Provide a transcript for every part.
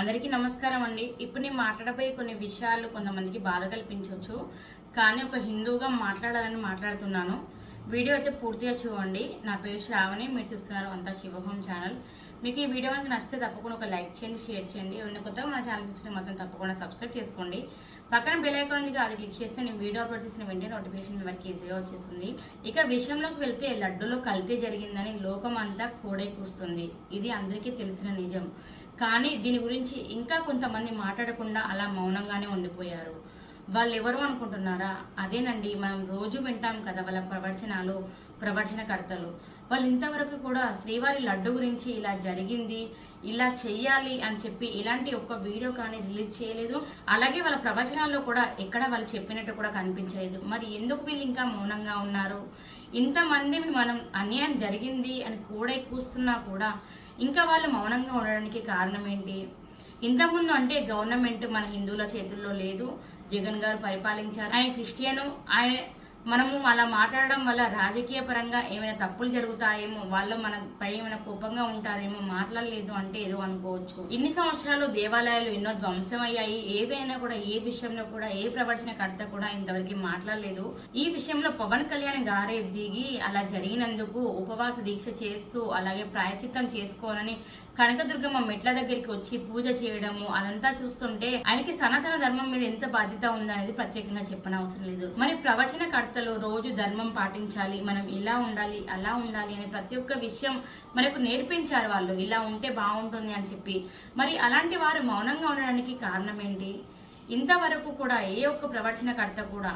అందరికీ నమస్కారం అండి. ఇప్పుడు నేను మాట్లాడబోయే కొన్ని విషయాలు కొంతమందికి బాధ కల్పించవచ్చు. కానీ ఒక హిందువుగా మాట్లాడాలని మాట్లాడుతున్నాను. వీడియో అయితే పూర్తిగా చూడండి. నా పేరు శ్రావణి మీరు చూస్తున్నారు అంతా శివహోం ఛానల్. మీకు ఈ వీడియో కనుక నచ్చితే తప్పకుండా ఒక లైక్ చేయండి షేర్ చేయండి. ఎవరైనా కొత్తగా మన ఛానల్ చూస్తే మాత్రం తప్పకుండా సబ్స్క్రైబ్ చేసుకోండి. పక్కన బెల్ ఐకాన్ ఉంది అది క్లిక్ చేస్తే నేను వీడియో అప్లోడ్ చేసిన వెంటనే నోటిఫికేషన్ వరకు ఈజీగా వచ్చేస్తుంది. ఇక విషయంలోకి వెళ్తే లడ్డులో కల్తీ జరిగిందని లోకం అంతా కోడై కూస్తుంది. ఇది అందరికీ తెలిసిన నిజం. కానీ దీని గురించి ఇంకా కొంతమంది మాట్లాడకుండా అలా మౌనంగానే ఉండిపోయారు. వాళ్ళు ఎవరు అనుకుంటున్నారా? అదేనండి మనం రోజు వింటాం కదా వాళ్ళ ప్రవచనాలు ప్రవచనకర్తలు. వాళ్ళు ఇంతవరకు కూడా శ్రీవారి లడ్డు గురించి ఇలా జరిగింది ఇలా చెయ్యాలి అని చెప్పి ఇలాంటి ఒక్క వీడియో కానీ రిలీజ్ చేయలేదు. అలాగే వాళ్ళ ప్రవచనాల్లో కూడా ఎక్కడ వాళ్ళు చెప్పినట్టు కూడా కనిపించలేదు. మరి ఎందుకు వీళ్ళు ఇంకా మౌనంగా ఉన్నారు? ఇంతమంది మనం అన్యాయం జరిగింది అని కూడా కూస్తున్నా కూడా ఇంకా వాళ్ళు మౌనంగా ఉండడానికి కారణం ఏంటి? ఇంతకుముందు అంటే గవర్నమెంట్ మన హిందువుల చేతుల్లో లేదు. జగన్ గారు పరిపాలించారు. ఆయన క్రిస్టియను ఆయన మనము అలా మాట్లాడడం వల్ల రాజకీయ పరంగా ఏమైనా తప్పులు జరుగుతాయేమో వాళ్ళు మన పై ఏమైనా కోపంగా ఉంటారేమో మాట్లాడలేదు అంటే ఏదో అనుకోవచ్చు. ఇన్ని సంవత్సరాలు దేవాలయాలు ఎన్నో ధ్వంసం అయ్యాయి. ఏవైనా కూడా ఏ విషయంలో కూడా ఏ ప్రవచనకర్త కూడా ఇంతవరకు మాట్లాడలేదు. ఈ విషయంలో పవన్ కళ్యాణ్ గారే దిగి అలా జరిగినందుకు ఉపవాస దీక్ష చేస్తూ అలాగే ప్రాయచిత్తం చేసుకోవాలని కనకదుర్గమ్మ మెట్ల దగ్గరికి వచ్చి పూజ చేయడము అదంతా చూస్తుంటే ఆయనకి సనాతన ధర్మం మీద ఎంత బాధ్యత ఉందనేది ప్రత్యేకంగా చెప్పనవసరం లేదు. మరి ప్రవచనకర్తలు రోజు ధర్మం పాటించాలి మనం ఇలా ఉండాలి అలా ఉండాలి అనే ప్రతి ఒక్క విషయం మనకు నేర్పించారు వాళ్ళు. ఇలా ఉంటే బాగుంటుంది అని చెప్పి. మరి అలాంటి వారు మౌనంగా ఉండడానికి కారణం ఏంటి? ఇంతవరకు కూడా ఏ ఒక్క ప్రవచనకర్త కూడా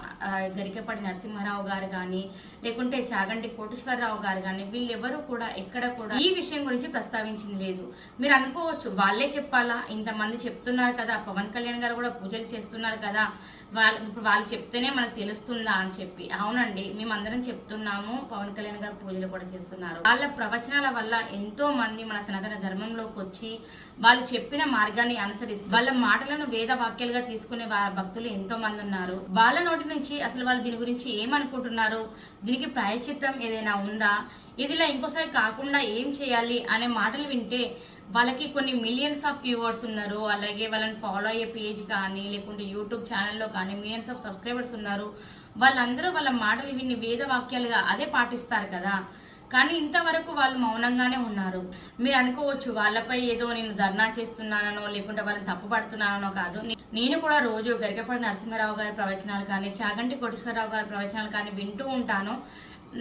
గరికపాటి నరసింహారావు గారు కానీ లేకుంటే చాగంటి కోటేశ్వరరావు గారు కానీ వీళ్ళెవరూ కూడా ఎక్కడ కూడా ఈ విషయం గురించి ప్రస్తావించింది లేదు. మీరు అనుకోవచ్చు వాళ్ళే చెప్పాలా? ఇంతమంది చెప్తున్నారు కదా పవన్ కళ్యాణ్ గారు కూడా పూజలు చేస్తున్నారు కదా వాళ్ళు ఇప్పుడు వాళ్ళు చెప్తేనే మనకు తెలుస్తుందా అని చెప్పి. అవునండి మేమందరం చెప్తున్నాము పవన్ కళ్యాణ్ గారు పూజలు కూడా చేస్తున్నారు. వాళ్ళ ప్రవచనాల వల్ల ఎంతో మంది మన సనాతన ధర్మంలోకి వచ్చి వాళ్ళు చెప్పిన మార్గాన్ని అనుసరిస్తూ వాళ్ళ మాటలను వేద వాక్యాలుగా తీసుకునే భక్తులు ఎంతో మంది ఉన్నారు. వాళ్ళ నోటి నుంచి అసలు వాళ్ళు దీని గురించి ఏమనుకుంటున్నారు? దీనికి ప్రాయచిత్తం ఏదైనా ఉందా? ఇదిలా ఇంకోసారి కాకుండా ఏం చేయాలి అనే మాటలు వింటే వాళ్ళకి కొన్ని మిలియన్స్ ఆఫ్ వ్యూవర్స్ ఉన్నారు. అలాగే వాళ్ళని ఫాలో అయ్యే పేజ్ కానీ లేకుంటే యూట్యూబ్ ఛానల్లో కానీ మిలియన్స్ ఆఫ్ సబ్స్క్రైబర్స్ ఉన్నారు. వాళ్ళందరూ వాళ్ళ మాటలు విని వేద వాక్యాలుగా అదే పాటిస్తారు కదా. కానీ ఇంతవరకు వాళ్ళు మౌనంగానే ఉన్నారు. మీరు అనుకోవచ్చు వాళ్ళపై ఏదో నేను ధర్నా చేస్తున్నానో లేకుంటే వాళ్ళని తప్పు పడుతున్నానో కాదు. నేను కూడా రోజు గరికపడి నరసింహారావు గారి ప్రవచనాలు కానీ చాగంటి కోటేశ్వరరావు గారి ప్రవచనాలు కానీ వింటూ ఉంటాను.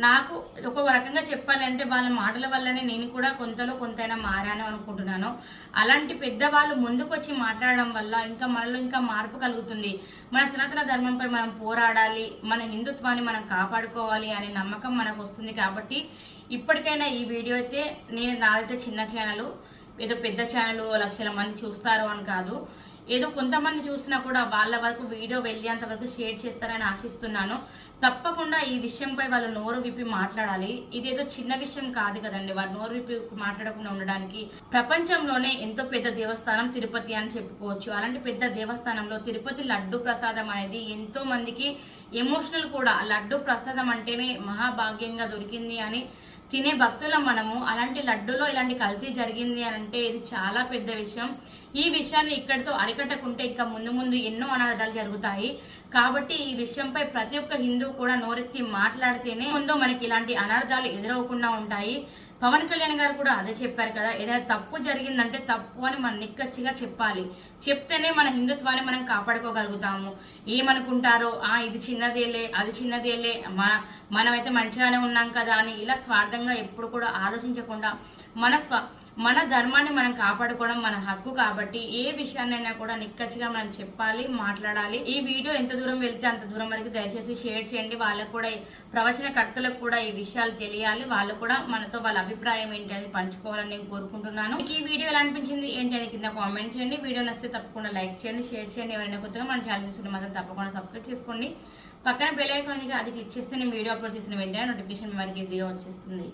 నాకు ఒక రకంగా చెప్పాలంటే వాళ్ళ మాటల వల్లనే నేను కూడా కొంతలో కొంతైనా మారాను అనుకుంటున్నాను. అలాంటి పెద్దవాళ్ళు ముందుకొచ్చి మాట్లాడడం వల్ల ఇంకా మనలో ఇంకా మార్పు కలుగుతుంది. మన సనాతన ధర్మంపై మనం పోరాడాలి మన హిందుత్వాన్ని మనం కాపాడుకోవాలి అనే నమ్మకం మనకు వస్తుంది కాబట్టి ఇప్పటికైనా ఈ వీడియో అయితే నేను నాదైతే చిన్న ఛానల్ ఏదో పెద్ద ఛానల్ లక్షల మంది చూస్తారు అని కాదు. ఏదో కొంతమంది చూసినా కూడా వాళ్ళ వరకు వీడియో వెళ్ళేంత వరకు షేర్ చేస్తారని ఆశిస్తున్నాను. తప్పకుండా ఈ విషయంపై వాళ్ళు నోరు విప్పి మాట్లాడాలి. ఇదేదో చిన్న విషయం కాదు కదండి. వాళ్ళు నోరు విప్పి మాట్లాడకుండా ఉండడానికి ప్రపంచంలోనే ఎంతో పెద్ద దేవస్థానం తిరుపతి అని చెప్పుకోవచ్చు. అలాంటి పెద్ద దేవస్థానంలో తిరుపతి లడ్డు ప్రసాదం అనేది ఎంతో మందికి ఎమోషనల్ కూడా. లడ్డు ప్రసాదం అంటేనే మహాభాగ్యంగా దొరికింది అని తినే భక్తులం మనము అలాంటి లడ్డులో ఇలాంటి కల్తీ జరిగింది అని అంటే ఇది చాలా పెద్ద విషయం. ఈ విషయాన్ని ఇక్కడితో అరికట్టకుంటే ఇంకా ముందు ముందు ఎన్నో అనార్థాలు జరుగుతాయి. కాబట్టి ఈ విషయంపై ప్రతి ఒక్క హిందూ కూడా నోరెత్తి మాట్లాడితేనే ముందు మనకి ఇలాంటి అనర్థాలు ఎదురవకుండా ఉంటాయి. పవన్ కళ్యాణ్ గారు కూడా అదే చెప్పారు కదా ఏదైనా తప్పు జరిగిందంటే తప్పు అని మనం నిక్కచ్చిగా చెప్పాలి. చెప్తేనే మన హిందుత్వాన్ని మనం కాపాడుకోగలుగుతాము. ఏమనుకుంటారో ఆ ఇది చిన్నదేలే అది చిన్నదేలే మన మనమైతే మంచిగానే ఉన్నాం కదా అని ఇలా స్వార్థంగా ఎప్పుడు కూడా ఆలోచించకుండా మన స్వ మన ధర్మాన్ని మనం కాపాడుకోవడం మన హక్కు కాబట్టి ఏ విషయాన్నైనా కూడా నిక్కచ్చిగా మనం చెప్పాలి మాట్లాడాలి. ఈ వీడియో ఎంత దూరం వెళ్తే అంత దూరం వరకు దయచేసి షేర్ చేయండి. వాళ్ళకు కూడా ప్రవచనకర్తలకు కూడా ఈ విషయాలు తెలియాలి. వాళ్ళు కూడా మనతో వాళ్ళ అభిప్రాయం ఏంటి అని పంచుకోవాలని నేను కోరుకుంటున్నాను. ఈ వీడియో ఎలా అనిపించింది ఏంటి అని కింద కామెంట్ చేయండి. వీడియో నచ్చితే తప్పకుండా లైక్ చేయండి షేర్ చేయండి. ఎవరైనా కొత్తగా మన ఛానల్ చూస్తుంటే మాత్రం తప్పకుండా సబ్స్క్రైబ్ చేసుకోండి. పక్కన బెల్ ఐకాన్ అది క్లిక్ చేస్తే నేను వీడియో అప్లోడ్ చేసిన వెంటనే నోటిఫికేషన్ మనకి ఈజీగా వచ్చేస్తుంది.